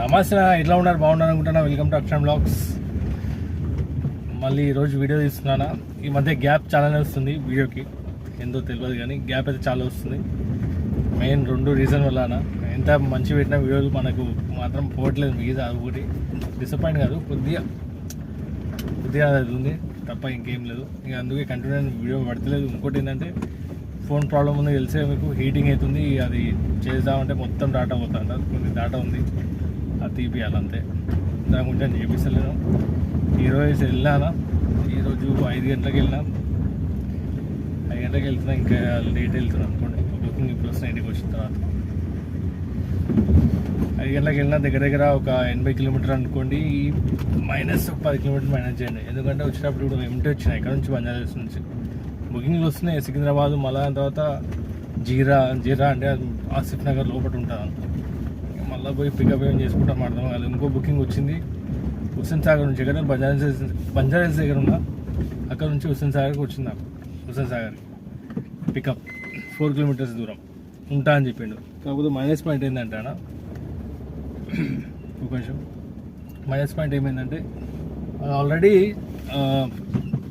నమస్తే ఎట్లా ఉన్నారు? బాగున్నారు? అనుకుంటున్నా వెల్కమ్ టు అక్షరం బ్లాగ్స్ మళ్ళీ ఈరోజు వీడియో తీస్తున్నానా? ఈ మధ్య గ్యాప్ చాలానే వస్తుంది వీడియోకి ఎంతో తెలియదు కానీ గ్యాప్ అయితే చాలా వస్తుంది. మెయిన్ రెండు రీజన్ వలన ఎంత మంచి పెట్టిన వీడియోలు మనకు మాత్రం పోవట్లేదు మిగతా అది ఒకటి డిసప్పాయింట్ కాదు కొద్దిగా కొద్దిగా అది ఉంది. తప్ప ఇంకేం లేదు. ఇక అందుకే కంటిన్యూ వీడియో పడతలేదు. ఇంకోటి ఏంటంటే ఫోన్ ప్రాబ్లం ఉంది తెలిసే మీకు? హీటింగ్ అవుతుంది అది చేద్దామంటే మొత్తం డాటా పోతుంది? కొన్ని డాటా ఉంది. అది తీపియాలంతే దాని గురించి నేను చేపిస్తలేను ఈరోజు వెళ్ళాను ఈరోజు ఐదు గంటలకు వెళ్ళినా? ఐదు గంటలకు వెళ్తున్నా ఇంకా లేట్ వెళ్తున్నాను అనుకోండి. బుకింగ్ ఇప్పుడు వస్తున్నా ఇంటికి వచ్చిన తర్వాత. ఐదు గంటలకు వెళ్ళినా దగ్గర దగ్గర ఒక ఎనభై కిలోమీటర్ అనుకోండి మైనస్ ఒక పది కిలోమీటర్ మైనస్ చేయండి. ఎందుకంటే వచ్చినప్పుడు ఇప్పుడు ఎంటీ వచ్చినాయి ఇక్కడ నుంచి బంజారాస్ నుంచి. బుకింగ్లు వస్తున్నాయి సికింద్రాబాద్ మళ్ళా తర్వాత జీరా జీరా అంటే ఆసిఫ్ నగర్ లోపల ఉంటుంది మళ్ళీ పోయి పికప్ ఏం చేసుకుంటాం అర్థం కాదు ఇంకో బుకింగ్ వచ్చింది హుస్సేన్ సాగర్ నుంచి. ఎక్కడ బంజారా హిల్స్ బంజారా దగ్గర ఉన్నా అక్కడ నుంచి హుస్సేన్ సాగర్కి వచ్చింది నాకు. హుస్సేన్ సాగర్కి. పికప్ ఫోర్ కిలోమీటర్స్ దూరం. ఉంటా అని చెప్పిండు. కాకపోతే మైనస్ పాయింట్ ఏంటంటే అన్న ఒక నిమిషం. మైనస్ పాయింట్ ఏమైందంటే ఆల్రెడీ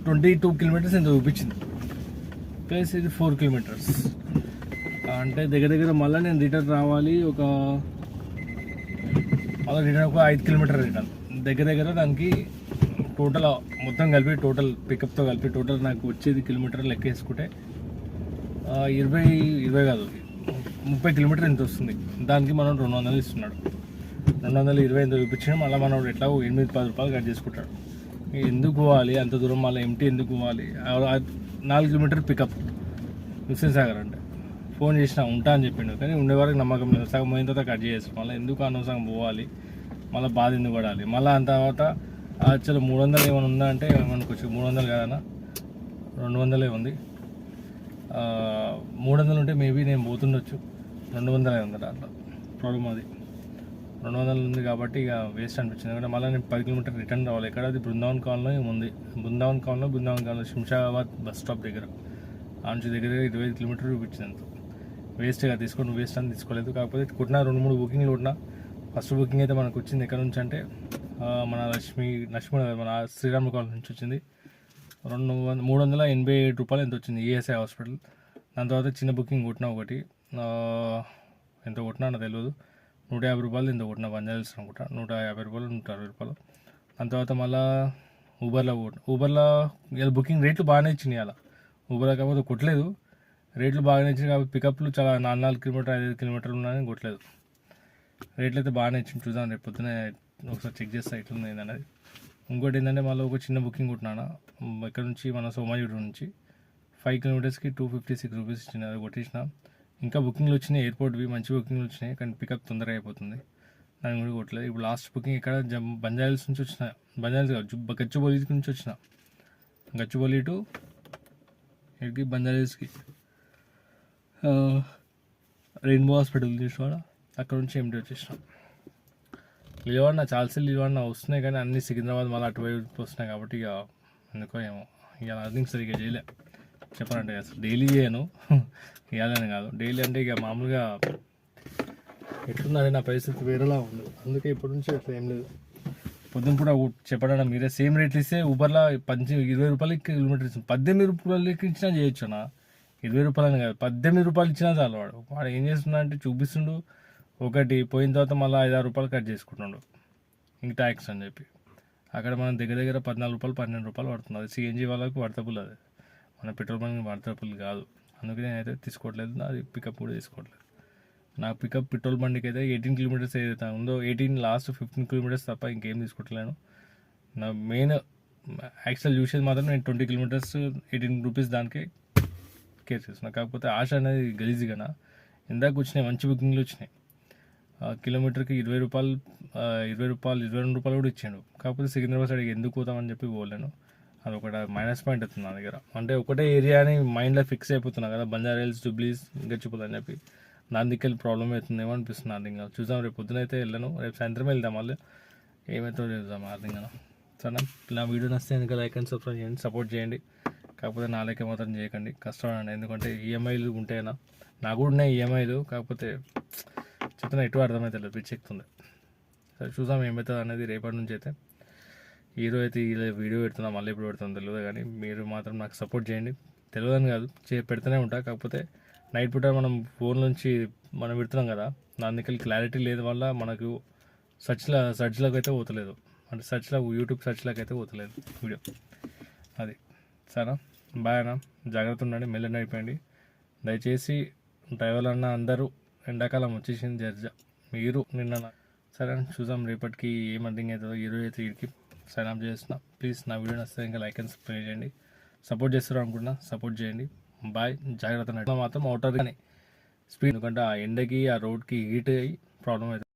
ట్వంటీ టూ కిలోమీటర్స్ ఎంత చూపించింది. ప్లస్ ఇది ఫోర్ కిలోమీటర్స్ అంటే దగ్గర దగ్గర మళ్ళీ నేను రిటర్న్ రావాలి ఒక మళ్ళీ రిటర్న్ ఒక ఐదు కిలోమీటర్ రిటర్న్ దగ్గర దగ్గర దానికి టోటల్ మొత్తం కలిపి టోటల్ పికప్తో కలిపి టోటల్ నాకు వచ్చేది కిలోమీటర్ లెక్క వేసుకుంటే ఇరవై ఇరవై కాదు ముప్పై కిలోమీటర్ ఎంత వస్తుంది? దానికి మనం రెండు వందలు ఇస్తున్నాడు. రెండు వందలు ఇరవై ఎంత చూపించిన మళ్ళీ మనం ఎట్లా ఎనిమిది పది రూపాయలు కట్ చేసుకుంటాడు. ఎందుకు పోవాలి? అంత దూరం మళ్ళీ ఎంటీ ఎందుకు పోవాలి? నాలుగు కిలోమీటర్ పికప్ హుస్సేన్ సాగర్ అంటే. ఫోన్ చేసినా ఉంటా అని చెప్పిండు. కానీ ఉండే వరకు నమ్మకం లేదు. సగం పోయిన తర్వాత కట్ చేసి మళ్ళీ ఎందుకు అనవసరం పోవాలి? మళ్ళీ బాధ ఎందుకు పడాలి? మళ్ళీ అంత తర్వాత యాక్చువల్ మూడు వందలు ఏమైనా ఉందా? అంటే ఏమనుకోవచ్చు మూడు వందలు కాదన్నా రెండు వందలే ఉంది. మూడు వందలు ఉంటే మేబీ నేను పోతుండొచ్చు. రెండు వందలే ఉంది దాంట్లో ప్రాబ్లం అది. రెండు వందలు ఉంది కాబట్టి ఇక వేస్ట్ అనిపించింది. ఎందుకంటే మళ్ళీ నేను పది కిలోమీటర్ రిటర్న్ రావాలి. ఎక్కడ? అది బృందావన్ కాలంలో ఉంది. బృందావన్ కాలంలో Brindavan colony Shamshabad bus stop దగ్గర. ఆ నుంచి దగ్గర ఇరవై ఐదు కిలోమీటర్లు చూపించింది వేస్ట్గా తీసుకోండి వేస్ట్ అని తీసుకోలేదు. కాకపోతే కొట్టిన రెండు మూడు బుకింగ్లు కొట్టినా ఫస్ట్ బుకింగ్ అయితే మనకు వచ్చింది ఎక్కడ నుంచి అంటే మన లక్ష్మి లక్ష్మి మన శ్రీరామ్ కాలనీ నుంచి వచ్చింది. రెండు వంద మూడు వందల ఎనభై ఏడు రూపాయలు ఎంత వచ్చింది? ఈఎస్ఐ హాస్పిటల్ దాని తర్వాత చిన్న బుకింగ్ కొట్టినా ఒకటి. ఎంత కొట్టినా నాకు తెలియదు నూట యాభై రూపాయలు ఎంత కొట్టినా బంజారాల్స్ అనుకుంటా. నూట యాభై రూపాయలు నూట అరవై రూపాయలు. దాని తర్వాత మళ్ళా ఊబర్లో కొట్టిన. ఊబర్లో ఇలా బుకింగ్ రేట్లు బాగానే ఇచ్చినాయి అలా. ఊబర్లో కాకపోతే కొట్టలేదు. రేట్లు బాగానే ఇచ్చినాయి కాబట్టి పికప్లు చాలా నాలుగు నాలుగు కిలోమీటర్ ఐదు కిలోమీటర్లు ఉన్నాయని కొట్టలేదు. రేట్లు అయితే బాగానే ఇచ్చింది. చూద్దాం రేపు పొద్దునే ఒకసారి చెక్ చేస్తా ఎట్లుంది అనేది. ఇంకోటి ఏంటంటే మళ్ళీ ఒక చిన్న బుకింగ్ కొట్టినాను. ఇక్కడ నుంచి మన సోమాజిగూడ నుంచి ఫైవ్ కిలోమీటర్స్కి టూ ఫిఫ్టీ సిక్స్ రూపీస్ ఇచ్చింది. అది కొట్టేసిన. ఇంకా బుకింగ్లు వచ్చినాయి ఎయిర్పోర్ట్వి మంచి బుకింగ్లు వచ్చినాయి కానీ పికప్ తొందరగా అయిపోతుంది. దాని కూడా కొట్టలేదు. ఇప్పుడు లాస్ట్ బుకింగ్ ఇక్కడ జం బంజారాల్స్ నుంచి వచ్చిన. బంజాయిల్స్ కాదు జు- గచ్చిబౌలి నుంచి వచ్చిన. గచ్చిబౌలి టు ఇక్కడికి బంజాయిల్స్కి రెయిన్బో హాస్పిటల్ చూసిన అక్కడ నుంచి ఎంటీ వచ్చేసిన లివాడినా చాలాసేపు లివాడినా వస్తున్నాయి కానీ అన్ని సికింద్రాబాద్ మళ్ళీ అటువైపు వస్తున్నాయి కాబట్టి ఇక ఎందుకో ఏమో. ఇక అర్థం సరిగ్గా చేయలే. చెప్పాలంటే అసలు డైలీ చేయను. ఇవ్వాలని కాదు. డైలీ అంటే ఇక మామూలుగా ఎట్లున్నది నా పరిస్థితి వేరేలా ఉంది. అందుకే ఇప్పటి నుంచి అట్లా ఏం లేదు. పొద్దున కూడా చెప్పడం మీరే. సేమ్ రేట్లు ఇస్తే ఊబర్లో పంచి ఇరవై రూపాయలకి కిలోమీటర్ ఇస్తుంది పద్దెనిమిది రూపాయలకి ఇచ్చినా చేయొచ్చు అన్న ఇరవై రూపాయలని కాదు పద్దెనిమిది రూపాయలు ఇచ్చినా చాలు వాడు. వాడు ఏం చేస్తున్నా అంటే చూపిస్తుండు. ఒకటి పోయిన తర్వాత మళ్ళీ ఐదు ఆరు రూపాయలు కట్ చేసుకుంటుండు. ఇంక ట్యాక్స్ అని చెప్పి. అక్కడ మనం దగ్గర దగ్గర పద్నాలుగు రూపాయలు పన్నెండు రూపాయలు పడుతుంది. అది సిఎన్జి వాళ్ళకి వర్తబుల్ అది. మన పెట్రోల్ బంక్ వర్తబుల్ కాదు. అందుకే నేనైతే తీసుకోవట్లేదు. అది పికప్ కూడా తీసుకోవట్లేదు. నా పికప్ పెట్రోల్ బండికి అయితే ఎయిటీన్ కిలోమీటర్స్ ఏదైతే ఉందో ఎయిటీన్ లాస్ట్ ఫిఫ్టీన్ కిలోమీటర్స్ తప్ప ఇంకేం తీసుకోవట్లేను. నా మెయిన్ యాక్చువల్ చూసేది మాత్రం నేను ట్వంటీ కిలోమీటర్స్ ఎయిటీన్ రూపీస్ దానికి కేర్ చేస్తున్నా కాకపోతే ఆశ అనేది గలీజ్గానా ఇందాక వచ్చినాయి మంచి బుకింగ్లు వచ్చినాయి. కిలోమీటర్కి ఇరవై రూపాయలు ఇరవై రూపాయలు ఇరవై రెండు రూపాయలు కూడా ఇచ్చాడు. కాకపోతే సికింద్రాబాద్ సైడ్కి ఎందుకు పోతామని చెప్పి పోలేను. అది ఒకట మైనస్ పాయింట్ అవుతుంది నా దగ్గర. అంటే ఒకటే ఏరియా అని మైండ్లో ఫిక్స్ అయిపోతున్నా కదా బంజారా హిల్స్ జుబ్లీస్ గచ్చిపోతుంది చెప్పి. దాని దిక్కెళ్ళి ప్రాబ్లం అవుతుందేమో అనిపిస్తుంది అర్థం కాదు చూద్దాం రేపు పొద్దున అయితే వెళ్ళను. రేపు సాయంత్రం వెళ్దాం మళ్ళీ. ఏమైతే చూద్దాం అర్థం కదా సరే నా వీడియో నచ్చితే ఎందుకు లైక్ అండ్ సబ్స్క్రైబ్ చేయండి సపోర్ట్ చేయండి. కాకపోతే నా లెక్క మాత్రం చేయకండి. కష్టం అండి. ఎందుకంటే ఈఎంఐలు ఉంటాయినా నాకు కూడా ఉన్నాయి ఈఎంఐలు కాకపోతే చెప్తున్నా ఎటు అర్థమైతే లేదు. పిచ్చి సరే చూసాం ఏమవుతుంది అనేది రేపటి నుంచి అయితే. ఈరోజు అయితే ఈ వీడియో పెడుతున్నా మళ్ళీ ఎప్పుడు పెడుతుందో తెలియదు కానీ మీరు మాత్రం నాకు సపోర్ట్ చేయండి. తెలియదని కాదు చే పెడుతూనే ఉంటా. కాకపోతే నైట్ పూట మనం ఫోన్ నుంచి మనం పెడుతున్నాం కదా దానికి క్లారిటీ లేదు వల్ల మనకు సర్చ్లో సర్చ్లోకి అయితే పోతలేదు. అంటే సర్చ్లో యూట్యూబ్ సర్చ్లోకి అయితే పోతలేదు. వీడియో. అది. సరేనా బాయ్ అన్న జాగ్రత్త ఉండండి మెల్లెండి అయిపోయింది దయచేసి డ్రైవర్లు అన్న అందరూ ఎండాకాలం వచ్చేసింది జర్జ. మీరు నిన్న సరే చూసాం చూద్దాం రేపటికి ఏం అర్థం అవుతుందో ఈరోజు అయితే వీడికి సైన్ అప్ చేస్తున్నా. ప్లీజ్ నా వీడియో నచ్చితే ఇంకా లైక్ అండ్ సబ్స్క్రైబ్ చేయండి. సపోర్ట్ చేస్తారు అనుకుంటున్నా సపోర్ట్ చేయండి. బాయ్ జాగ్రత్త మాత్రం అవుటర్ కానీ స్పీడ్ ఎందుకంటే ఆ ఎండకి ఆ రోడ్కి హీట్ అయ్యి ప్రాబ్లం అవుతుంది.